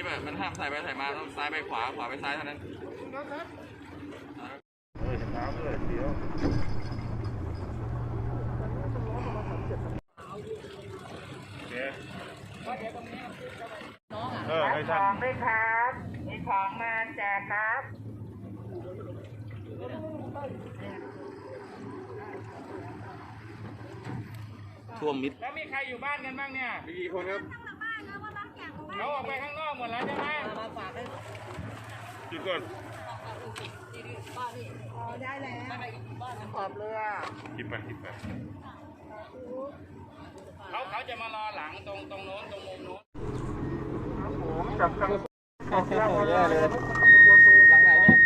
ปอะมันห้ามใส่ไปใส่มาต้องซ้ายไปขวาขวาไปซ้ายเท่านั้นเออเห็นน้ำเลยเดี๋ยวโอเคเออให้ขท่าอนงด้วยครับมีของมาแจกครับท่วมมิดแล้วมีใครอยู่บ้านกันบ้างเนี่ยมีกี่คนครับ เขาออกไปข้างนอกหมดแล้วใช่ไหมกินก่อนขอบเรือกินไปกินไปเขาเขาจะมารอหลังตรงตรงโน้นตรงมุมโน้นผมจับกันแย่เลยหลังไหนเนี่ย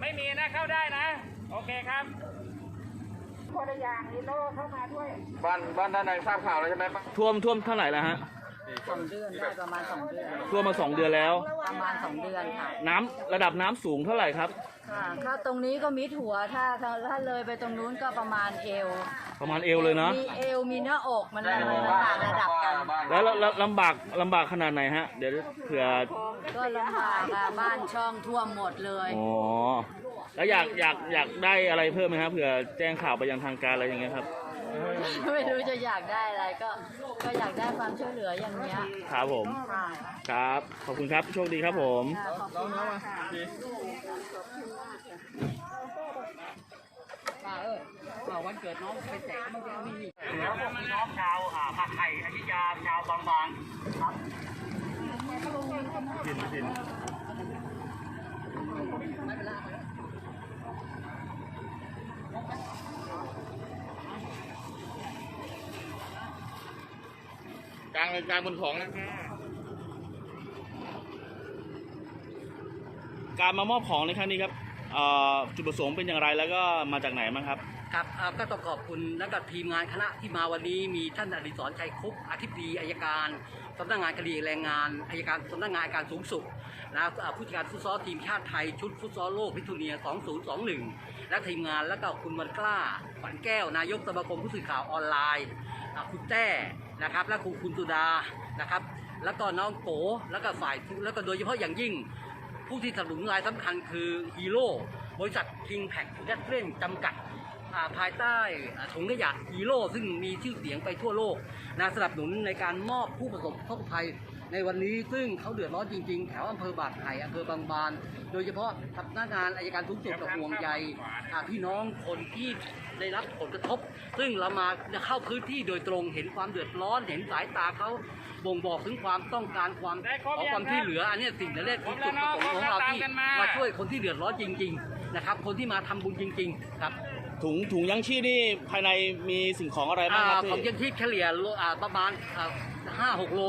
ไม่มีนะเข้าได้นะ โอเคครับ คน ละอย่างนีโน่เข้ามาด้วย บ้านบ้านด้านในทราบข่าวแล้วใช่ไหม ท่วมท่วมเท่าไหร่แล้วฮะ สองเดือนได้ประมาณสองเดือน ท่วมมาสองเดือนแล้ว ประมาณสองเดือนค่ะ น้ำระดับน้ำสูงเท่าไหร่ครับ ค่ะถ้าตรงนี้ก็มิดหัวถ้าถ้าถ้าเลยไปตรงนู้นก็ประมาณเอว ประมาณเอวเลยเนาะมีเอวมีหน้าอกมันมันต่างระดับกัน แล้วแล้วแล้วลำบากลำบากขนาดไหนฮะ เดี๋ยวเผื่อก็ลำบากอะบ้านช่องท่วมหมดเลย อ๋อแล้วอยากอยากอยากได้อะไรเพิ่มไหมครับเผื่อแจ้งข่าวไปยังทางการอะไรอย่างเงี้ยครับ ไม่รู้จะอยากได้อะไรก็ ก็อยากได้ความช่วยเหลืออย่างเงี้ยครับผม ค่ะครับ ขอบคุณครับ โชคดีครับผมค่ะขอบคุณมากค่ะแล้วพวกพี่น้องชาวอ่าผักไห่อยุธยาชาวบางบางครับกินกินางเลยกลางบนของนะการมามอบของในครั้งนี้ครับเอ่อจุดประสงค์เป็นอย่างไรแล้วก็มาจากไหนบ้างครับ ครับเอ่อก็ต้องขอบคุณและกับทีมงานคณะที่มาวันนี้มีท่านอดิศรชัยคุปต์อธิบดีอายการสำนักงานคดีแรงงานอายการสำนักงานอัยการสูงสุดและเอ่อผู้จัดการฟุตซอลทีมชาติไทยชุดฟุตซอลโลกพิทูเนีย 2021 และทีมงานแล้วก็คุณวันกล้าขวัญแก้วนายกสมาคมผู้สื่อข่าวออนไลน์อะคุณแต้ นะครับ และคุณคุณสุดานะครับ แล้วก็น้องโกแล้วก็ฝ่ายแล้วก็โดยเฉพาะอย่างยิ่ง ผู้ที่สนับสนุนรายสำคัญคือฮีโร่บริษัท King Pack และเล่นจำกัดาภายใต้ถุงขยะฮีโร่ซึ่งมีชื่อเสียงไปทั่วโลกนะสนับสนุนในการมอบผู้ประสบทุกภัย ในวันนี้ซึ่งเขาเดือดร้อนจริงๆ แถวอำเภอบาดไห่อำเภอบางบาน โดยเฉพาะสำนักงานอายการสูงสุดกับห่วงใยอ่าพี่น้องคนที่ได้รับผลกระทบ ซึ่งเรามาเข้าพื้นที่โดยตรงเห็นความเดือดร้อนเห็นสายตาเขาบ่งบอกถึงความต้องการความของความที่เหลืออันนี้สิ่งที่เรียกคือจุดประสงของเราที่มามาช่วยคนที่เดือดร้อนจริง ๆ นะครับ คนที่มาทำบุญจริง ๆ ครับ ถุงถุงยังชีพนี่ภายในมีสิ่งของอะไรบ้างครับอ่าของพี่ยังชีพเฉลี่ยโลอ่าประมาณห้าหกโล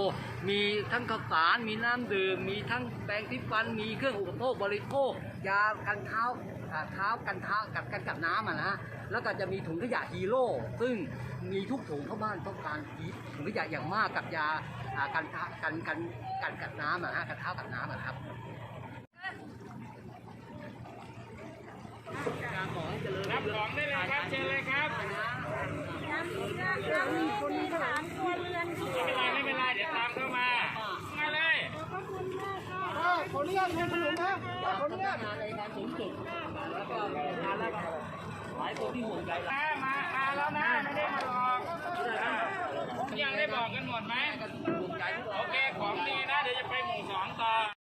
มีทั้งข้าวสาร มีน้ำดื่ม มีทั้งแปรงที่ฟัน มีเครื่องอุปโภคบริโภค ยากันเท้าอ่าเท้ากันเท้ากับกันกับน้ำอะนะ แล้วก็จะมีถุงขยะฮีโร่ ซึ่งมีทุกถุงเข้าบ้านต้องการถุงขยะอย่างมากกับยาอ่ากันเท้ากันกันกันกับน้ำอะนะกันเท้ากับน้ำอะครับรับของได้เลยครับ เชิญเลยครับน้ำมีน้ำมีคนสามคนเรือนที่ไม่เป็นไรไม่เป็นไรเดี๋ยวตามเข้ามามาเลยขอบคุณมากค่ะขอเรียกให้ขนมนะขอเรียกงานในการสูงสุดแล้วก็งานแรกหลายคนที่ห่วงใจมามาแล้วนะไม่ได้มาหอกยังได้บอกกันหมดไหมโอเคของดีนะเดี๋ยวจะไปหมู่สองต่อ